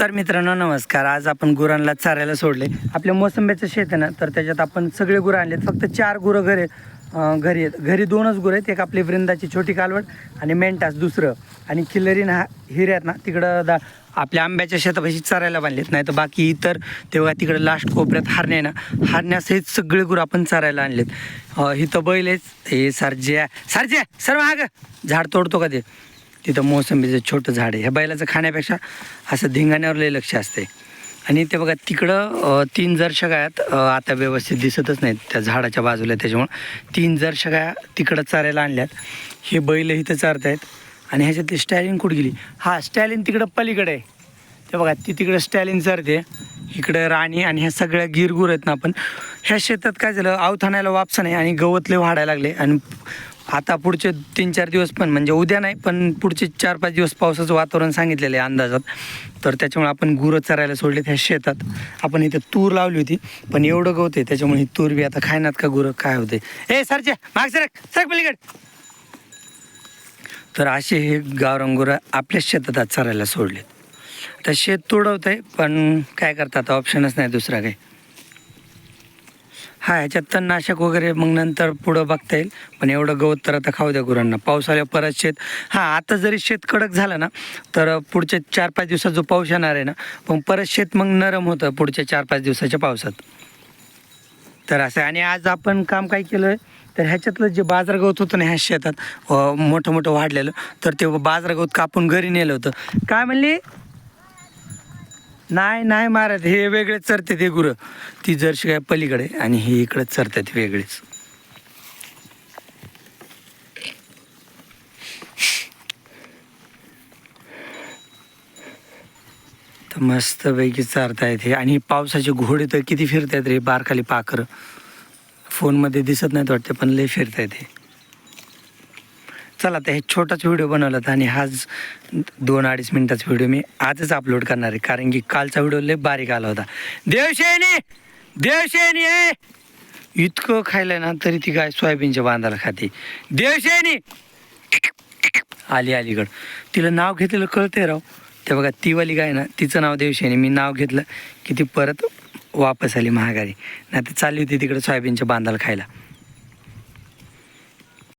तर मित्रांनो नमस्कार. आज आपण गुरांना चारायला सोडले. आपल्या मोसंब्याचं शेत आहे ना तर त्याच्यात आपण सगळे गुरं आणलेत. फक्त चार गुरं घरी घरी आहेत. घरी दोनच गुरं आहेत. एक आपली वृंदाची छोटी कालवड आणि मेंटास दुसरं. आणि किल्लरीन हा हिरे आहेत ना तिकडं दा आपल्या आंब्याच्या शेतापाशी चारायला बांधलेत. नाही तर बाकी इतर तेव्हा तिकडं लास्ट कोपऱ्यात हारणे आहे ना हारण्यासहित सगळे गुरं आपण चारायला आणलेत. इथं बैल आहेत. हे सारजे सरज्या सर्व हा झाड तोडतो का ते? तिथं मोसंबीचं छोटं झाड आहे. ह्या बैलाचं खाण्यापेक्षा असं धिंगाण्यावर लय लक्ष असते आणि ते बघा तिकडं तीन जरशा आता व्यवस्थित दिसतच नाहीत त्या झाडाच्या बाजूला. त्याच्यामुळं तीन जरशा गाया तिकडं चारायला आणल्यात. हे बैल इथं चारत आहेत आणि ह्याच्यातली स्टॅलिन कुठं गेली? हा स्टॅलिन तिकडं पलीकडे आहे. ते बघा ती तिकडं स्टॅलिन चारते. इकडं राणी आणि ह्या सगळ्या गिरगुर आहेत ना आपण. ह्या शेतात काय झालं? अवथाण्याला वापसा नाही आणि गवतले वाढायला लागले. आणि आता पुढचे तीन चार दिवस पण म्हणजे उद्या नाही पण पुढचे चार पाच दिवस पावसाचं वातावरण सांगितलेलं आहे अंदाजात. तर त्याच्यामुळे आपण गुरं चरायला सोडले त्या शेतात. आपण इथे तूर लावली होती पण एवढं गवत आहे त्याच्यामुळे ही तूर बी आता खायनात का गुरं? काय होते ए सरच्या माग सरक सरक पलीकड. तर असे हे गावरान गुरं आपल्याच शेतात आज चरायला सोडले तर शेत तोडवत आहे पण काय करतात? ऑप्शनच नाही दुसरा काही. हा ह्याच्यात तणनाशक वगैरे मग नंतर पुढं बघता येईल. पण एवढं गवत तर आता खाऊ द्या गुरांना. पाऊस परत शेत हां आता जरी शेत कडक झालं ना तर पुढच्या चार पाच दिवसात जो पाऊस येणार आहे ना पण परत शेत मग नरम होतं पुढच्या चार पाच दिवसाच्या पावसात. तर असं आणि आज आपण काम काय केलं आहे तर ह्याच्यातलं जे बाजार गवत होतं ना ह्या शेतात मोठं मोठं वाढलेलं तर ते बाजार गवत कापून घरी नेलं होतं. काय म्हणली? नाही नाही मारत हे वेगळेच चरते ते गुरं. ती जर्शी काय पलीकडे आणि हे इकडंच चरतात वेगळेच. तर मस्तपैकी चारतायत हे. आणि पावसाचे घोडे तर किती फिरतायत रे बारखाली पाखरं. फोनमध्ये दिसत नाहीत वाटते पण लय फिरतायत हे. चला आता हे छोटाच व्हिडिओ बनवला होता आणि हाच दोन अडीच मिनिटाचा व्हिडिओ मी आजच अपलोड करणार आहे. कारण की कालचा व्हिडिओ लय बारीक आला होता. देवशेनी देवशेनी इतकं खायलं ना तरी ती गाय सोयाबीनच्या बांधाला खाते. देवशेनी आली अलीकड तिला नाव घेतलेलं कळते राव. ते बघा तीवाली गाय ना तिचं नाव देवशेनी मी नाव घेतलं की ती परत वापस आली महागारी. नाही तर चालली होती तिकडे सोयाबीनच्या बांधाला खायला.